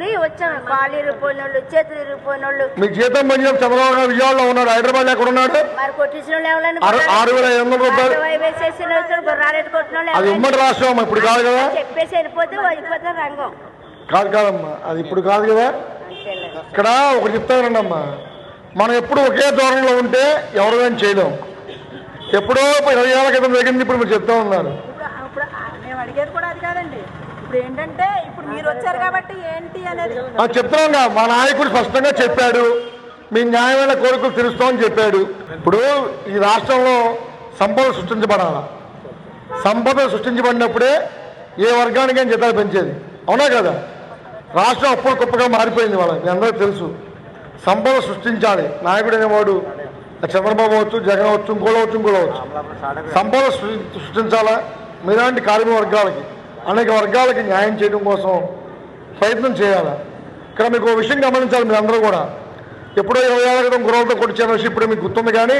తీసుకుని వచ్చాం కాళ్ళు ఇరిగిపోయిన వాళ్ళు చేతులు ఇరిగిపోయిన వాళ్ళు మీకు జీతం చేసి చంద్రబాబు విజయవాడలో ఉన్నాడు. హైదరాబాద్ ఎక్కడ ఉన్నాడు? మరి కొట్టించిన వాళ్ళు ఎవరైనా ఆరు వేల ఐదు వందల రూపాయలు. వేసేసిన వాళ్ళు గుర్రాలెట్టు కొట్టిన వాళ్ళు అది ఉమ్మడి రాష్ట్రం ఇప్పుడు కాదు కదా? చెప్పేసి వెళ్ళిపోతే వెళ్ళిపోతే రంగం. కాదు కాదమ్మా అది ఇప్పుడు కాదు కదా? ఇక్కడ ఒకటి చెప్తానండి అమ్మా మనం ఎప్పుడు ఒకే ధోరణిలో ఉంటే ఎవరు కానీ చేయలేం. ఎప్పుడో ఇరవై ఏళ్ళ క్రితం జరిగింది ఇప్పుడు మీరు చెప్తా ఉన్నారు. ఇప్పుడు ఏంటంటే ఇప్పుడు మీరు వచ్చారు కాబట్టి ఏంటి అనేది కదా, మా నాయకుడు స్పష్టంగా చెప్పాడు. మీ న్యాయమైన కోరికలు తీరుస్తామని చెప్పాడు. ఇప్పుడు ఈ రాష్ట్రంలో సంపద సృష్టించబడాల? సంపద సృష్టించబడినప్పుడే ఏ వర్గానికైనా జీతాలు పెంచేది. అవునా కదా? రాష్ట్రం అప్పుడు గొప్పగా మారిపోయింది వాళ్ళకి మీ అందరికీ తెలుసు. సంపద సృష్టించాలి. నాయకుడు అనేవాడు చంద్రబాబు అవచ్చు జగన్ అవచ్చు ఇంకోళ్ళు అవచ్చు ఇంకోళ్ళు అవచ్చు సంపద సృష్టించాలా? మీలాంటి కార్మిక వర్గాలకి. అనేక వర్గాలకి న్యాయం చేయడం కోసం ప్రయత్నం చేయాలి. ఇక్కడ మీకు విషయం గమనించాలి మీరు అందరూ కూడా. ఎప్పుడో ఇరవై ఏళ్ళ క్రితం గుర్రాలతో కొట్టించిన విషయం ఇప్పుడు మీకు గుర్తుంది కానీ